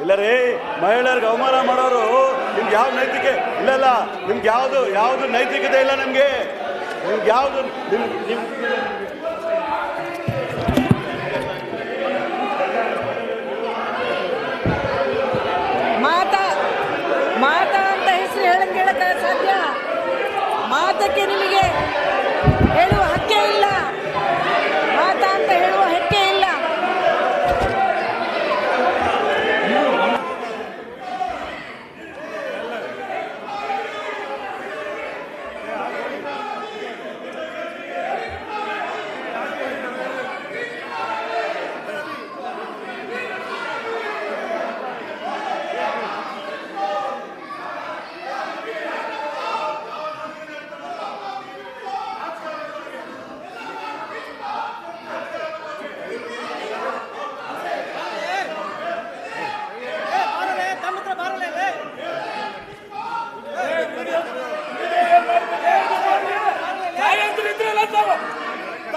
ಇಲ್ಲ ರೀ, ಮಹಿಳೆಯರಿಗೆ ಅವಮಾನ ಮಾಡೋರು ನಿಮ್ಗೆ ಯಾವ ನೈತಿಕ, ಇಲ್ಲ ಇಲ್ಲ, ನಿಮ್ಗೆ ಯಾವುದು ಯಾವುದು ನೈತಿಕತೆ ಇಲ್ಲ ನಿಮಗೆ. ನಿಮ್ಗೆ ಯಾವುದು ಮಾತಾ ಮಾತಾ ಅಂತ ಹೆಸರು ಹೇಳಕ್ಕೆ ಸಾಧ್ಯ? ಮಾತಕ್ಕೆ ನಿಮಗೆ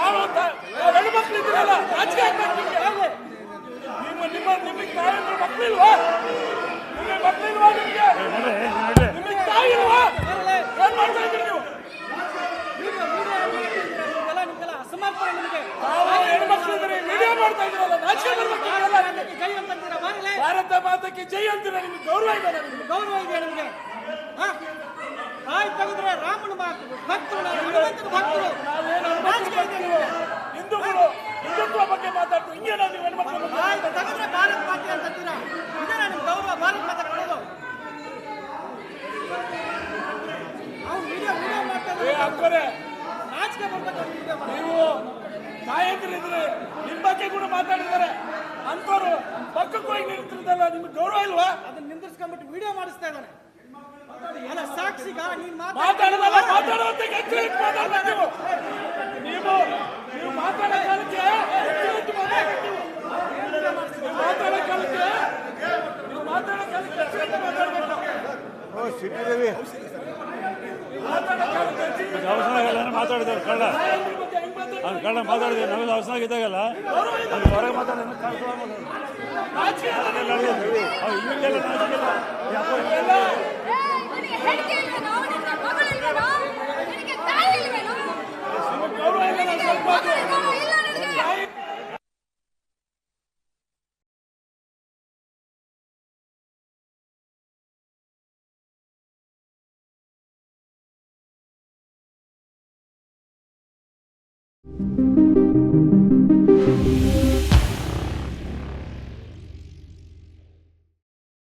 ಹೆಣ್ಣು ಮಕ್ಳು ರಾಜಕೀಯ ಮಾಡ್ಲಿಕ್ಕೆ ನಿಮ್ಮ ನಿಮ್ಮ ನಿಮಗೆ ತಾಯಂದ್ರು ಮಕ್ಳಿಲ್ವಾ ನಿಮಗೆ ನಿಮಗೆ? ನಿಮಗೆ ತಾಯಿ ಇಲ್ವಾ? ಏನ್ ಮಾಡ್ತಾ ಇದ್ರಿ ನೀವು? ವಿಡಿಯೋ ಮಾಡ್ತಾ ರಾಜಕೀಯ ಭಾರತ ಮಾತಕ್ಕೆ ಜೈ ಅಂತೀರ ನಿಮ್ಗೆ ಗೌರವ ಇದೆ ನಿಮ್ಗೆ? ಗೌರವ ಇದೆ ನಿಮಗೆ? ತಾಯಿ ತೆಗೆದ್ರೆ ರಾಮನ ಮಾತು ಭಕ್ತರು ಭಕ್ತರು ನಾವೇನು ನಾಚಿಕೆ ಇದೆ ನಿಮಗೆ. ಹಿಂದೂಗಳು ಹಿಂದುತ್ವ ಬಗ್ಗೆ ಮಾತಾಡ್ತು. ನಾವು ಹೆಣ್ಮಕ್ಳ ತೆಗೆದ್ರೆ ಭಾರತ ಮಾತೆ ಅಂತೀರಾ? ಇದೇನಾ ನಿಮ್ ಗೌರವ ಭಾರತ ಮಾತೆ ಕೊಡೋದು. ಅವ್ರು ವಿಡಿಯೋ ವಿಡಿಯೋ ಅಕ್ಕರೆ ನಾಚಿಕೆ ಬರ್ಬೇಕು ನೀವು ತಾಯಂದ್ರಿದ್ರೆ ನಿಮ್ಮ ಬಗ್ಗೆ ಕೂಡ ಮಾತಾಡಿದ್ದಾರೆ. ಅಂತವ್ರು ಪಕ್ಕಕ್ಕೆ ಹೋಗಿ ನಿಂತಿರ್ದಲ್ಲ ನಿಮ್ಗೆ ಗೌರವ ಇಲ್ವಾ? ಅದನ್ನ ನಿಂದಿರ್ಸ್ಕೊಂಡ್ಬಿಟ್ಟು ವಿಡಿಯೋ ಮಾಡಿಸ್ತಾ ಇದ್ದಾನೆ. ಅಲ್ಲ ಸಾಕ್ಷಿಗ ನೀನ್ ಮಾತಾಡೋದಲ್ಲ ಮಾತಾಡುವಂತೆ ಹೆಚ್ಚು ಹೆಚ್ಚು ಮಾತಾಡ್ಬೇಕು ನೀವು ನೀವು ನೀವು ಮಾತಾಡೋ ಕಾಲಕ್ಕೆ ಹೆಚ್ಚು ಹೆಚ್ಚು ಮಾತಾಡ್ಬೇಕು ನೀವು. ಮಾತಾಡೋ ಕಾಲಕ್ಕೆ ನೀವು ಮಾತಾಡೋ ಕಾಲಕ್ಕೆ ಹೆಚ್ಚು ಹೆಚ್ಚು ಮಾತಾಡ್ಬೇಕು ಮಾತಾಡೋ ಕಾಲಕ್ಕೆ ಹೆಚ್ಚು ಅವಸರ ಮಾತಾಡಿದವ್ರು ಕಳ್ಳ? ಅವ್ನು ಕಳ್ಳ ಮಾತಾಡಿದ್ವಿ ನಮಗೆ ಅವಸರ ಇದ್ದಾಗಲ್ಲ ಅಲ್ಲಿ ಹೊರಗೆ ಮಾತಾಡೋದು ನಾಚಿಕೆಲ್ಲ Música